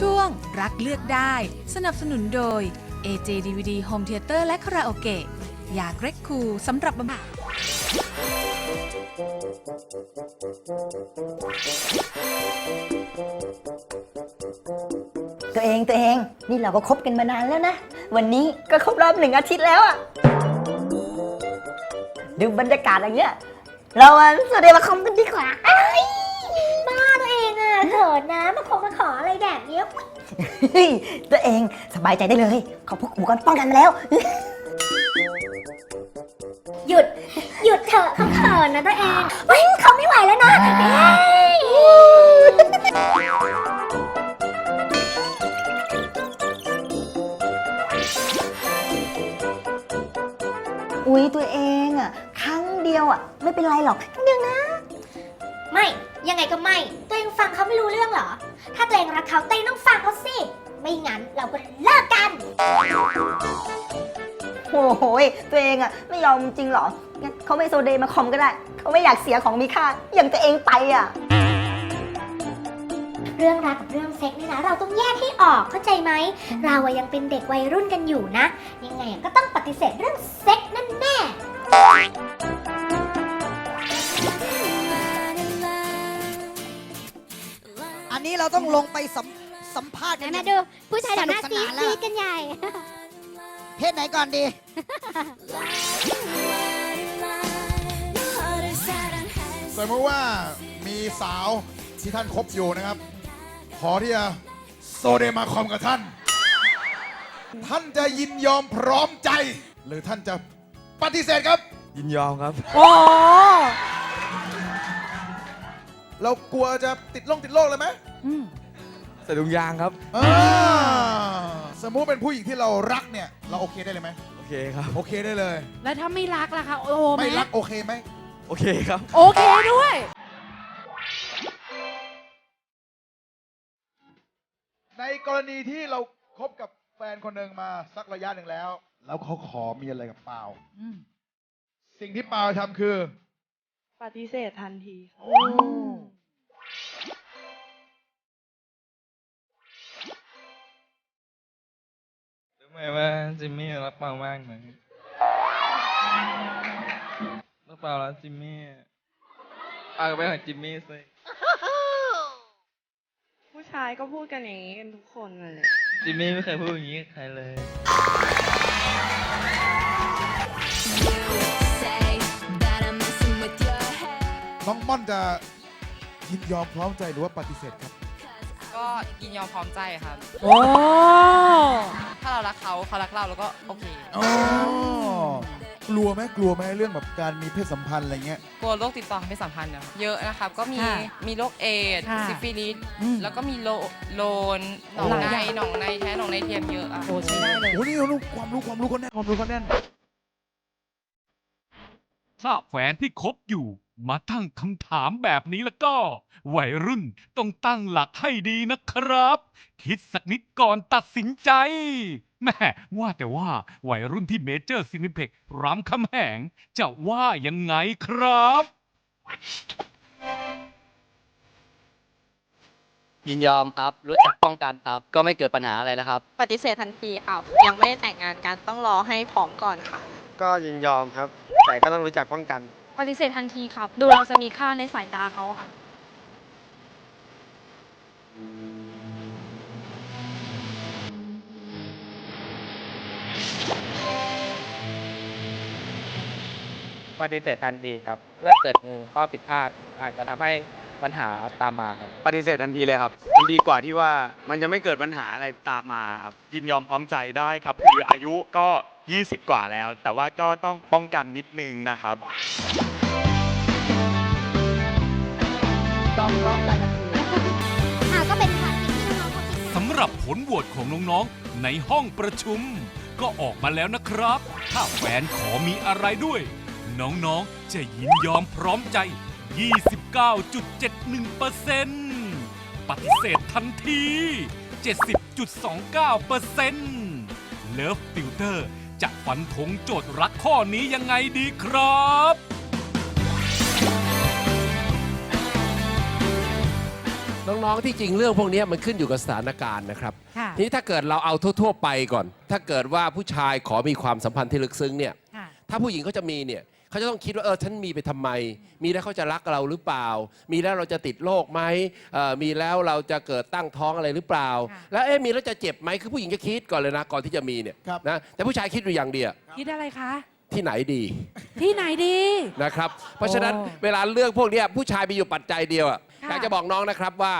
ช่วงรักเลือกได้ สนับสนุนโดย AJ DVD Home Theater และคาราโอเกะยาเกรกคูสำหรับบำบัดตัวเองตัวเองนี่เราก็คบกันมานานแล้วนะ วันนี้ก็ครบรอบหนึ่งอาทิตย์แล้วอะดูบรรยากาศอย่างเงี้ย เราอะแสดงมาคอมกันดีกว่าบ้าตัวเองอะเถิดนะมาขอมาขออะไรแบบเนี้ยอุ๊ยเฮ้ยตัวเองสบายใจได้เลย เขาพกอุปกรณ์ป้องกันมาแล้ว หยุด หยุดเถอะเขาเขินนะตัวเองเฮ้ยเขาไม่ไหวแล้วนะเฮ้ยอุ๊ยตัวเองอะครั้งเดียวอะไม่เป็นไรหรอกครั้งเดียวนะ ไม่ ยังไงก็ไม่ ตัวเองฟังเขาไม่รู้เรื่องเหรอ ถ้าตัวเองรักเขาตัวเองต้องฟังเขาสิ ไม่งั้นเราก็เลิกกัน โอ้โหยตัวเองอะไม่ยอมจริงเหรองั้นเขาไม่โซเดย์มาคอมก็ได้ เขาไม่อยากเสียของมีค่าอย่างตัวเองไปอะเรื่องรักกับเรื่องเซ็กนี่นะเราต้องแยกให้ออกเข้าใจไหม เราอะยังเป็นเด็กวัยรุ่นกันอยู่นะ ยังไงอะก็ต้องปฏิเสธเรื่องเซ็กนั่นแน่ นนี้เราต้องลงไปสัมสัมภาษณ์ไหนกันมาดู ผู้ชายแถวหน้าสซีนุกสนานแล้วซีดกันใหญ่ เพศไหนก่อนดี สมมติว่ามีสาวที่ท่านคบอยู่นะครับ ขอที่จะโซเดมาคอมกับท่าน ท่านจะยินยอมพร้อมใจ หรือท่านจะปฏิเสธครับ ยินยอมครับเรากลัวจะติดโรคติดโรคเลยไหม ใส่ถุงยางครับ อ่าสมมุติเป็นผู้หญิงที่เรารักเนี่ย เราโอเคได้เลยไหมโอเคครับ โอเคได้เลย แล้วถ้าไม่รักล่ะคะโอ้ไหมไม่รักโอเคไหมโอเคครับ โอเคด้วย ในกรณีที่เราคบกับแฟนคนหนึ่งมาสักระยะหนึ่งแล้ว แล้วเขาขอมีอะไรกับเปาสิ่งที่เปาทำคือ ปฏิเสธทันทีค่ะ รู้ไหมว่าจิมมี่รักเปามากไหมรักเปาแล้วจิมมี่เปาก็เป็นของจิมมี่สิผู้ชายก็พูดกันอย่างนี้กันทุกคนเลย จิมมี่ไม่เคยพูดอย่างนี้กับใครเลย น้องม่อนจะยินยอมพร้อมใจหรือว่าปฏิเสธครับ ก็ยินยอมพร้อมใจครับ โอ้ถ้าเรารักเขาเขารักเราแล้วก็โอเค อ๋อกลัวไหมกลัวไหมเรื่องแบบการมีเพศสัมพันธ์อะไรเงี้ย กลัวโรคติดต่อทางเพศสัมพันธ์นะครับเยอะนะครับ ก็มีค่ะมีโรคเอดส์ค่ะซิฟิลิสอืมแล้วก็มีโลโลนหนองหลายในอย่าง หนองในแท้หนองในเทียมเยอะอะโหใช้ได้เลย โอ้นี่เรารู้ความรู้ความรู้คนแน่นความรู้คนแน่นถ้าแฟนที่คบอยู่ มาตั้งคำถามแบบนี้แล้วก็ วัยรุ่นต้องตั้งหลักให้ดีนะครับ คิดสักนิดก่อนตัดสินใจแม่ว่าแต่ว่าวัยรุ่นที่เมเจอร์ซินิเพ็กรามคำแหง จะว่ายังไงครับ ยินยอมครับ รู้จักป้องกันครับ ก็ไม่เกิดปัญหาอะไรนะครับ ปฏิเสธทันทีค่ะยังไม่ได้แต่งงานกันต้องรอให้พร้อมก่อนค่ะ ก็ยินยอมครับ แต่ก็ต้องรู้จักป้องกัน ปฏิเสธทันทีครับ ดูเราจะมีค่าในสายตาเขาค่ะ ปฏิเสธทันทีครับเมื่อเกิดข้อผิดพลาดอาจจะทำให้ปัญหาตามมาครับปฏิเสธทันทีเลยครับมันดีกว่าที่ว่ามันจะไม่เกิดปัญหาอะไรตามมาครับ ยินยอมพร้อมใจได้ครับ คืออายุก็ 20 กว่าแล้ว แต่ว่าก็ต้องป้องกันนิดนึงนะครับ อะก็เป็นความคิดที่น้องๆเขาคิดสำหรับผลโหวตของน้องๆ ในห้องประชุม ก็ออกมาแล้วนะครับ ถ้าแฟนขอมีอะไรด้วย น้องๆ จะยินยอมพร้อมใจ 29.71%ปฏิเสธทันที 70.29%เลิฟฟิลเตอร์จะฟันธงโจทย์รักข้อนี้ยังไงดีครับ นน้องๆที่จริงเรื่องพวกนี้มันขึ้นอยู่กับสถานการณ์นะครับค่ะทีนี้ถ้าเกิดเราเอาทั่ว ๆ ไปก่อน ถ้าเกิดว่าผู้ชายขอมีความสัมพันธ์ที่ลึกซึ้งเนี่ยค่ะถ้าผู้หญิงเขาจะมีเนี่ยเขาจะต้องคิดว่าเออฉันมีไปทำไม มีแล้วเขาจะรักเราหรือเปล่า มีแล้วเราจะติดโรคไหมเอ่อมีแล้วเราจะเกิดตั้งท้องอะไรหรือเปล่า ค่ะ แล้วเอ๊ะมีแล้วจะเจ็บไหมคือผู้หญิงจะคิดก่อนเลยนะก่อนที่จะมีเนี่ยครับ นะแต่ผู้ชายคิดอยู่อย่างเดียวคิดอะไรคะ ที่ไหนดี ที่ไหนดี นะครับ เพราะฉะนั้นโอ้ เวลาเรื่องพวกเนี้ยผู้ชายมีอยู่ปัจจัยเดียวอะค่ะ อยากจะบอกน้องนะครับว่า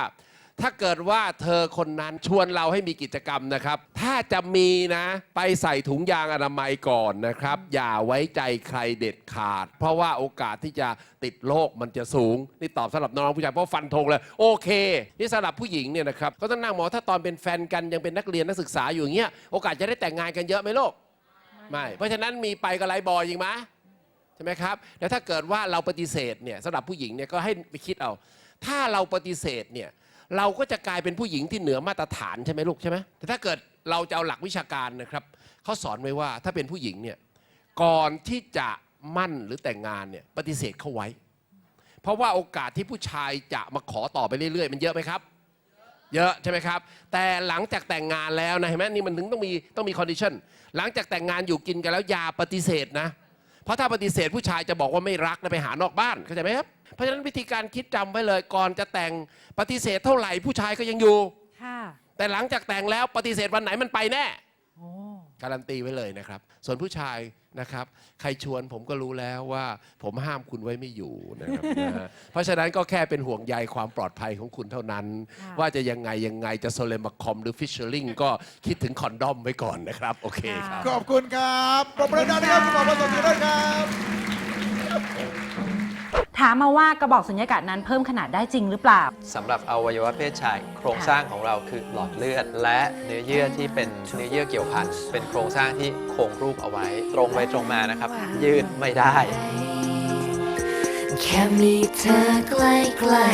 ถ้าเกิดว่าเธอคนนั้นชวนเราให้มีกิจกรรมนะครับ ถ้าจะมีนะ ไปใส่ถุงยางอนามัยก่อนนะครับ อย่าไว้ใจใครเด็ดขาด เพราะว่าโอกาสที่จะติดโรคมันจะสูง นี่ตอบสำหรับน้องผู้ชายเพราะฟันธงเลย โอเค นี่สำหรับผู้หญิงเนี่ยนะครับก็ต้องนั่งหมอถ้าตอนเป็นแฟนกันยังเป็นนักเรียนนักศึกษาอยู่อย่างเงี้ยโอกาสจะได้แต่งงานกันเยอะไหมโลกไม่เพราะฉะนั้นมีไปกับไรบอยจริงไหม ช่ไหมครับ แล้วถ้าเกิดว่าเราปฏิเสธเนี่ยสำหรับผู้หญิงเนี่ยก็ให้ไปคิดเอา ถ้าเราปฏิเสธเนี่ยเราก็จะกลายเป็นผู้หญิงที่เหนือมาตรฐานใช่ไหมลูกใช่ไหมแต่ถ้าเกิดเราจะเอาหลักวิชาการนะครับเขาสอนไว้ว่าถ้าเป็นผู้หญิงเนี่ยก่อนที่จะมั่นหรือแต่งงานเนี่ยปฏิเสธเขาไว้ เพราะว่าโอกาสที่ผู้ชายจะมาขอต่อไปเรื่อยๆ มันเยอะไหมครับ เยอะใช่ไหมครับ แต่หลังจากแต่งงานแล้วนะเห็นไหมนี่มันถึงต้องมีต้องมีคอนดิชันหลังจากแต่งงานอยู่กินกันแล้วอย่าปฏิเสธนะเราะถ้าปฏิเสธผู้ชายจะบอกว่าไม่รักนะไปหานอกบ้านเข้าใจไหมครับเพราะฉะนั้นวิธีการคิดจำไว้เลยก่อนจะแต่งปฏิเสธเท่าไหร่ผู้ชายก็ยังอยู่ค่ะแต่หลังจากแต่งแล้วปฏิเสธวันไหนมันไปแน่โอ้ การันตีไว้เลยนะครับ ส่วนผู้ชายนะครับ ใครชวนผมก็รู้แล้วว่า ผมห้ามคุณไว้ไม่อยู่นะครับนะฮะ เพราะฉะนั้นก็แค่เป็นห่วงใยความปลอดภัยของคุณเท่านั้น ค่ะว่าจะยังไงยังไงจะโซเลมาคอมหรือฟิชเชอร์ลิงก็คิดถึงคอนดอมไว้ก่อนนะครับ โอเคครับ ขอบคุณครับปรบมือดังๆนะครับคุณหมอประสบการณ์ด้วยครับ ถามมาว่ากระบอกสุญญากาศนั้นเพิ่มขนาดได้จริงหรือเปล่า สำหรับอวัยวะเพศชาย โครงสร้างของเราคือหลอดเลือด และเนื้อเยื่อที่เป็นเนื้อเยื่อเกี่ยวพันเป็นโครงสร้างที่คงรูปเอาไว้ ตรงไปตรงมานะครับ ยืดไม่ได้ แค่มีเธอใกล้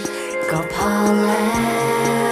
ๆก็พอแล้ว